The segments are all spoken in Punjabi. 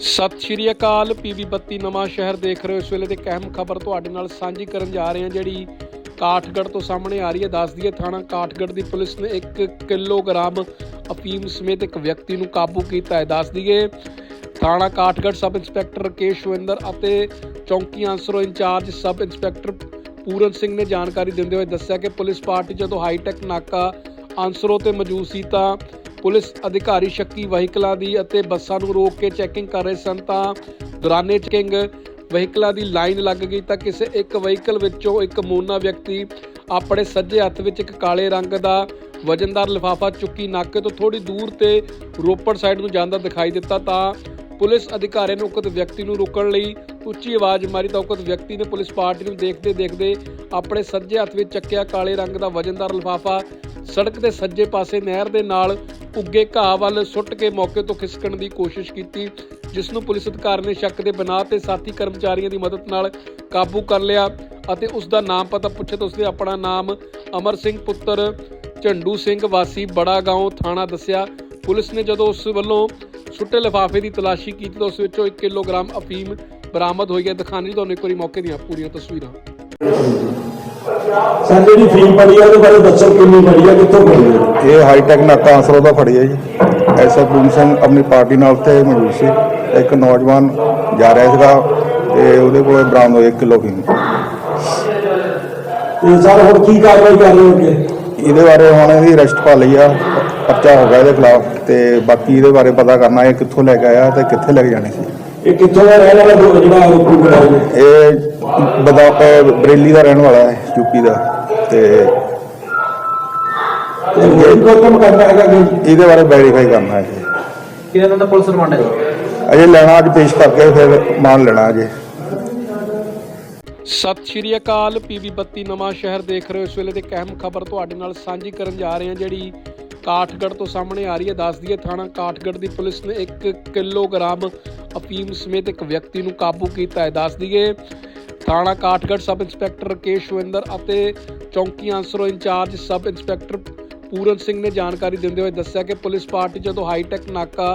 ਸਤਿ ਸ਼੍ਰੀ ਅਕਾਲ, ਪੀਵੀ 32 ਨਵਾਂ ਸ਼ਹਿਰ ਦੇਖ ਰਹੇ ਹੋ। ਇਸ ਵੇਲੇ ਦੀ ਇੱਕ ਅਹਿਮ ਖਬਰ ਤੁਹਾਡੇ ਨਾਲ ਸਾਂਝੀ ਕਰਨ ਜਾ ਰਹੇ ਹਾਂ, ਜਿਹੜੀ ਕਾਠਗੜ੍ਹ ਤੋਂ ਸਾਹਮਣੇ ਆ ਰਹੀ ਹੈ। ਦੱਸ ਦਈਏ, ਥਾਣਾ ਕਾਠਗੜ੍ਹ ਦੀ ਪੁਲਿਸ ਨੇ 1 ਕਿਲੋਗ੍ਰਾਮ ਅਫੀਮ ਸਮੇਤ ਇੱਕ ਵਿਅਕਤੀ ਨੂੰ ਕਾਬੂ ਕੀਤਾ ਹੈ। ਦੱਸ ਦਈਏ, ਥਾਣਾ ਕਾਠਗੜ੍ਹ ਸਬ ਇੰਸਪੈਕਟਰ ਰਕੇਸ਼ ਸ਼ਵਿੰਦਰ ਅਤੇ ਚੌਂਕੀ Ansro incharge sub inspector Puran Singh ਨੇ ਜਾਣਕਾਰੀ ਦਿੰਦੇ ਹੋਏ ਦੱਸਿਆ ਕਿ ਪੁਲਿਸ ਪਾਰਟੀ ਜਦੋਂ ਹਾਈਟੈਕ ਨਾਕਾ ਆਂਸਰੋ ਤੇ ਮੌਜੂਦ ਸੀ ਤਾਂ ਪੁਲਿਸ ਅਧਿਕਾਰੀ ਸ਼ੱਕੀ ਵਹੀਕਲਾਂ ਦੀ ਅਤੇ ਬੱਸਾਂ ਨੂੰ ਰੋਕ ਕੇ ਚੈਕਿੰਗ ਕਰ ਰਹੇ ਸਨ ਤਾਂ ਦੌਰਾਨੇ ਚੈਕਿੰਗ ਵਹੀਕਲਾਂ ਦੀ ਲਾਈਨ ਲੱਗ ਗਈ ਤਾਂ ਕਿਸੇ ਇੱਕ ਵਹੀਕਲ ਵਿੱਚੋਂ ਇੱਕ ਮੋਨਾ ਵਿਅਕਤੀ ਆਪਣੇ ਸੱਜੇ ਹੱਥ ਵਿੱਚ ਇੱਕ ਕਾਲੇ ਰੰਗ ਦਾ ਵਜਨਦਾਰ ਲਿਫਾਫਾ ਚੁੱਕੀ ਨਾਕੇ ਤੋਂ ਥੋੜੀ ਦੂਰ ਤੇ ਰੋਪੜ ਸਾਈਡ ਨੂੰ ਜਾਂਦਾ ਦਿਖਾਈ ਦਿੱਤਾ ਤਾਂ ਪੁਲਿਸ ਅਧਿਕਾਰੀ ਨੇ ਉਕਤ ਵਿਅਕਤੀ ਨੂੰ ਰੋਕਣ ਲਈ ਉੱਚੀ ਆਵਾਜ਼ ਮਾਰੀ ਤਾਂ ਉਕਤ ਵਿਅਕਤੀ ਨੇ ਪੁਲਿਸ ਪਾਰਟੀ ਨੂੰ ਦੇਖਦੇ ਦੇਖਦੇ ਆਪਣੇ ਸੱਜੇ ਹੱਥ ਵਿੱਚ ਚੱਕਿਆ ਕਾਲੇ ਰੰਗ ਦਾ ਵਜਨਦਾਰ ਲਿਫਾਫਾ ਸੜਕ ਦੇ ਸੱਜੇ ਪਾਸੇ ਨਹਿਰ ਦੇ ਨਾਲ ਉੱਗੇ ਘਾਹ ਵੱਲ ਸੁੱਟ ਕੇ ਮੌਕੇ ਤੋਂ ਖਿਸਕਣ ਦੀ ਕੋਸ਼ਿਸ਼ ਕੀਤੀ ਜਿਸ ਨੂੰ ਪੁਲਿਸ ਅਧਿਕਾਰੀ ਨੇ ਸ਼ੱਕ ਦੇ ਬਿਨਾਂ ਤੇ ਸਾਥੀ ਕਰਮਚਾਰੀਆਂ ਦੀ ਮਦਦ ਨਾਲ ਕਾਬੂ ਕਰ ਲਿਆ ਅਤੇ ਉਸ ਦਾ ਨਾਮ ਪਤਾ ਪੁੱਛੇ ਤਾਂ ਉਸਨੇ ਆਪਣਾ ਨਾਮ ਅਮਰ ਸਿੰਘ ਪੁੱਤਰ ਝੰਡੂ ਸਿੰਘ ਵਾਸੀ ਬੜਾ ਗਾਉਂ ਥਾਣਾ ਦੱਸਿਆ। ਪੁਲਿਸ ਨੇ ਜਦੋਂ ਉਸ ਵੱਲੋਂ ਸੁੱਟੇ ਲਿਫਾਫੇ ਦੀ ਤਲਾਸ਼ੀ ਕੀਤੀ ਤਾਂ ਉਸ ਵਿੱਚੋਂ 1 ਕਿਲੋਗ੍ਰਾਮ ਅਫੀਮ ਬਰਾਮਦ ਹੋਈ ਹੈ। ਦਿਖਾਣੀ ਤੁਹਾਨੂੰ ਇੱਕ ਵਾਰੀ ਮੌਕੇ ਦੀਆਂ ਪੂਰੀਆਂ ਤਸਵੀਰਾਂ। ਸਰ ਜਿਹੜੀ ਫੀਮ ਪੜੀ ਆ ਉਹਦੇ ਬਾਰੇ ਦੱਸੋ ਕਿੰਨੀ ਪੜੀ ਆ ਕਿੱਥੋਂ ਪੜੀ ਆ? ਇਹ ਹਾਈਟੈਕ ਨਾਕਾ ਆਂਸਰੋ ਦਾ ਫੜੀ ਹੈ ਜੀ। ਐਸਾ ਪੂਰਨ ਸਿੰਘ ਆਪਣੀ ਪਾਰਟੀ ਨਾਲ ਉੱਥੇ ਮੌਜੂਦ ਸੀ। ਇੱਕ ਨੌਜਵਾਨ ਜਾ ਰਿਹਾ ਸੀਗਾ ਤੇ ਉਹਦੇ ਕੋਲ ਬਰਾਮਦ ਹੋਈ 1 ਕਿਲੋ ਫੀਮ ਤੇ ਸਰ ਹੁਣ ਕੀ ਕਾਰਵਾਈ ਕਰ ਰਹੇ ਹੋ ਅੱਗੇ ਇਹਦੇ ਬਾਰੇ ਹੁਣ ਇਹਦੀ ਅਰੈਸਟ ਪਾ ਲਈ ਆ ਪਰਚਾ ਹੋ ਗਿਆ ਇਹਦੇ ਖਿਲਾਫ ਤੇ ਬਾਕੀ ਇਹਦੇ ਬਾਰੇ ਪਤਾ ਕਰਨਾ ਇਹ ਕਿੱਥੋਂ ਲੈ ਕੇ ਆਇਆ ਤੇ ਕਿੱਥੇ ਲੈ ਕੇ ਜਾਣੀ ਸੀ। ਇਹ ਕਿੱਥੋਂ ਦਾ ਰਹਿਣ ਵਾਲਾ ਜਿਹੜਾ ਆਰੋਪੀ ਬਣਾਇਆ ਇਹ ਬਦਾ ਬਰੇਲੀ ਦਾ ਰਹਿਣ ਵਾਲਾ ਹੈ ਯੂਪੀ ਦਾ ਤੇ ਤੇ ਇਹਦੇ ਬਾਰੇ ਵੈਰੀਫਾਈ ਕਰਨਾ ਹੈ। ਜੀ ਕਿਹਨਾਂ ਦਾ ਪੁਲਿਸ ਰਿਮਾਂਡ ਹੈ ਅਜੇ ਲੈਣਾ ਅੱਜ ਪੇਸ਼ ਕਰਕੇ ਫਿਰ ਮਾਨ ਲੈਣਾ ਅਜੇ। ਸਤਿ ਸ਼੍ਰੀ ਅਕਾਲ ਪੀਵੀ 32 ਨਵਾਂ ਸ਼ਹਿਰ ਦੇਖ ਰਹੇ ਹੋ। ਇਸ ਵੇਲੇ ਦੀ ਇੱਕ ਅਹਿਮ ਖਬਰ ਤੁਹਾਡੇ ਨਾਲ ਸਾਂਝੀ ਕਰਨ ਜਾ ਰਹੇ ਹਾਂ ਜਿਹੜੀ ਕਾਠਗੜ੍ਹ ਤੋਂ ਸਾਹਮਣੇ ਆ ਰਹੀ ਹੈ। ਦੱਸ ਦਈਏ ਥਾਣਾ ਕਾਠਗੜ੍ਹ ਦੀ ਪੁਲਿਸ ਨੇ 1 ਕਿਲੋਗ੍ਰਾਮ ਅਫੀਮ ਸਮੇਤ ਇੱਕ ਵਿਅਕਤੀ ਨੂੰ ਕਾਬੂ ਕੀਤਾ ਹੈ। ਦੱਸ ਦਈਏ ਥਾਣਾ ਕਾਠਗੜ੍ਹ ਸਬ ਇੰਸਪੈਕਟਰ ਰਕੇਸ਼ ਸ਼ਵਿੰਦਰ ਅਤੇ ਚੌਂਕੀ Ansro incharge sub inspector Puran Singh ਨੇ ਜਾਣਕਾਰੀ ਦਿੰਦੇ ਹੋਏ ਦੱਸਿਆ ਕਿ ਪੁਲਿਸ ਪਾਰਟੀ ਜਦੋਂ ਹਾਈਟੈਕ ਨਾਕਾ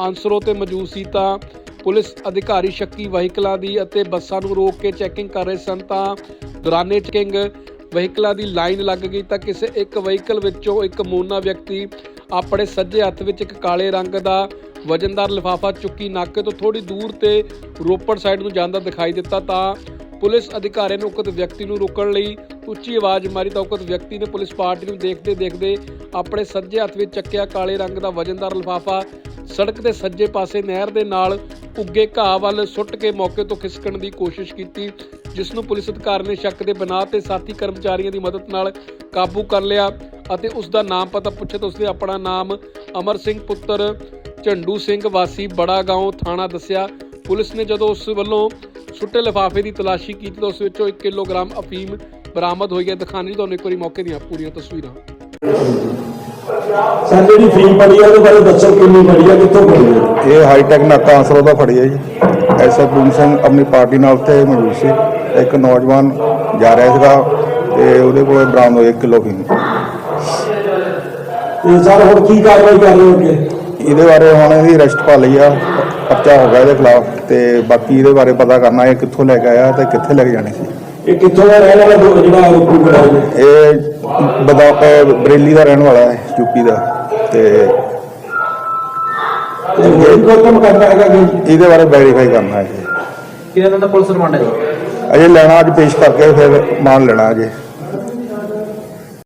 ਆਂਸਰੋ ਤੇ ਮੌਜੂਦ ਸੀ ਤਾਂ ਪੁਲਿਸ ਅਧਿਕਾਰੀ ਸ਼ੱਕੀ ਵਹੀਕਲਾਂ ਦੀ ਅਤੇ ਬੱਸਾਂ ਨੂੰ ਰੋਕ ਕੇ ਚੈਕਿੰਗ ਕਰ ਰਹੇ ਸਨ ਤਾਂ ਦੌਰਾਨੇ ਚੈਕਿੰਗ ਵਹੀਕਲਾਂ ਦੀ ਲਾਈਨ ਲੱਗ ਗਈ ਤਾਂ ਕਿਸੇ ਇੱਕ ਵਹੀਕਲ ਵਿੱਚੋਂ ਇੱਕ ਮੋਨਾ ਵਿਅਕਤੀ ਆਪਣੇ ਸੱਜੇ ਹੱਥ ਵਿੱਚ ਇੱਕ ਕਾਲੇ ਰੰਗ ਦਾ ਵਜਨਦਾਰ ਲਿਫਾਫਾ ਚੁੱਕੀ ਨਾਕੇ ਤੋਂ ਥੋੜੀ ਦੂਰ ਤੇ ਰੋਪੜ ਸਾਈਡ ਨੂੰ ਜਾਂਦਾ ਦਿਖਾਈ ਦਿੱਤਾ ਤਾਂ ਪੁਲਿਸ ਅਧਿਕਾਰੀ ਨੇ ਉਕਤ ਵਿਅਕਤੀ ਨੂੰ ਰੋਕਣ ਲਈ ਉੱਚੀ ਆਵਾਜ਼ ਮਾਰੀ ਤਾਂ ਉਕਤ ਵਿਅਕਤੀ ਨੇ ਪੁਲਿਸ ਪਾਰਟੀ ਨੂੰ ਦੇਖਦੇ ਦੇਖਦੇ ਆਪਣੇ ਸੱਜੇ ਹੱਥ ਵਿੱਚ ਚੱਕਿਆ ਕਾਲੇ ਰੰਗ ਦਾ ਵਜਨਦਾਰ ਲਿਫਾਫਾ ਸੜਕ ਦੇ ਸੱਜੇ ਪਾਸੇ ਨਹਿਰ ਦੇ ਨਾਲ ਉੱਗੇ ਘਾਹ ਵੱਲ ਸੁੱਟ ਕੇ ਮੌਕੇ ਤੋਂ ਖਿਸਕਣ ਦੀ ਕੋਸ਼ਿਸ਼ ਕੀਤੀ, ਜਿਸ ਨੂੰ ਪੁਲਿਸ ਅਧਿਕਾਰੀ ਨੇ ਸ਼ੱਕ ਦੇ ਬਿਨਾਂ ਤੇ ਸਾਥੀ ਕਰਮਚਾਰੀਆਂ ਦੀ ਮਦਦ ਨਾਲ ਕਾਬੂ ਕਰ ਲਿਆ ਅਤੇ ਉਸ ਦਾ ਨਾਮ ਪਤਾ ਪੁੱਛੇ ਤਾਂ ਉਸਨੇ ਆਪਣਾ ਨਾਮ ਅਮਰ ਸਿੰਘ ਪੁੱਤਰ ਝੰਡੂ ਸਿੰਘ ਵਾਸੀ ਬੜਾ ਗਾਉਂ ਥਾਣਾ ਦੱਸਿਆ। ਪੁਲਿਸ ਨੇ ਜਦੋਂ ਉਸ ਵੱਲੋਂ ਸੁੱਟੇ ਲਿਫਾਫੇ ਦੀ ਤਲਾਸ਼ੀ ਕੀਤੀ ਤਾਂ ਉਸ ਵਿੱਚੋਂ 1 ਕਿਲੋਗ੍ਰਾਮ ਅਫੀਮ ਬਰਾਮਦ ਹੋਈ ਹੈ। ਦਿਖਾਣੀ ਤੁਹਾਨੂੰ ਇੱਕ ਵਾਰੀ ਮੌਕੇ ਦੀਆਂ ਪੂਰੀਆਂ ਤਸਵੀਰਾਂ। ਸਰ ਜਿਹੜੀ ਫੀਮ ਪੜੀ ਆ ਉਹਦੇ ਬਾਰੇ ਦੱਸੋ ਕਿੰਨੀ ਪੜੀ ਆ ਕਿੱਥੋਂ ਪੜੀ ਆ? ਇਹ ਹਾਈਟੈਕ ਨਾਕਾ ਆਂਸਰੋ ਦਾ ਫੜੀ ਹੈ ਜੀ। ਐਸਾ ਪੂਰਨ ਸਿੰਘ ਆਪਣੀ ਪਾਰਟੀ ਨਾਲ ਉੱਥੇ ਮੌਜੂਦ ਸੀ। ਇੱਕ ਨੌਜਵਾਨ ਜਾ ਰਿਹਾ ਸੀਗਾ ਤੇ ਉਹਦੇ ਕੋਲ ਬਰਾਮਦ ਹੋਈ 1 ਕਿਲੋ ਫੀਮ ਤੇ ਸਰ ਹੁਣ ਕੀ ਕਾਰਵਾਈ ਕਰ ਰਹੇ ਹੋ ਅੱਗੇ? ਇਹਦੇ ਬਾਰੇ ਹੁਣ ਇਹਦੀ ਅਰੈਸਟ ਪਾ ਲਈ ਆ ਪਰਚਾ ਹੋ ਗਿਆ ਇਹਦੇ ਖਿਲਾਫ ਤੇ ਬਾਕੀ ਇਹਦੇ ਬਾਰੇ ਪਤਾ ਕਰਨਾ ਇਹ ਕਿੱਥੋਂ ਲੈ ਕੇ ਆਇਆ ਤੇ ਕਿੱਥੇ ਲੈ ਕੇ ਜਾਣੀ ਸੀ। ਇਹ ਕਿੱਥੋਂ ਦਾ ਰਹਿਣ ਵਾਲਾ ਦੋ- ਜਿਹੜਾ ਆਰੋਪੀ ਬਣਾਇਆ ਨੇ ਇਹ ਬਦਾ ਬਰੇਲੀ ਦਾ ਰਹਿਣ ਵਾਲਾ ਹੈ ਯੂਪੀ ਦਾ ਤੇ ਤੇ ਹੋਰ ਕੋਈ ਕੰਮ ਕਰਨਾ ਹੈਗਾ ਕਿ ਇਹਦੇ ਬਾਰੇ ਵੈਰੀਫਾਈ ਕਰਨਾ ਹੈ ਜੀ। ਕਿਹਨਾਂ ਦਾ ਪੁਲਿਸ ਰਿਮਾਂਡ ਹੈ ਅਜੇ ਲੈਣਾ ਅੱਜ ਪੇਸ਼ ਕਰਕੇ ਫਿਰ ਮਾਨ ਲੈਣਾ ਅਜੇ।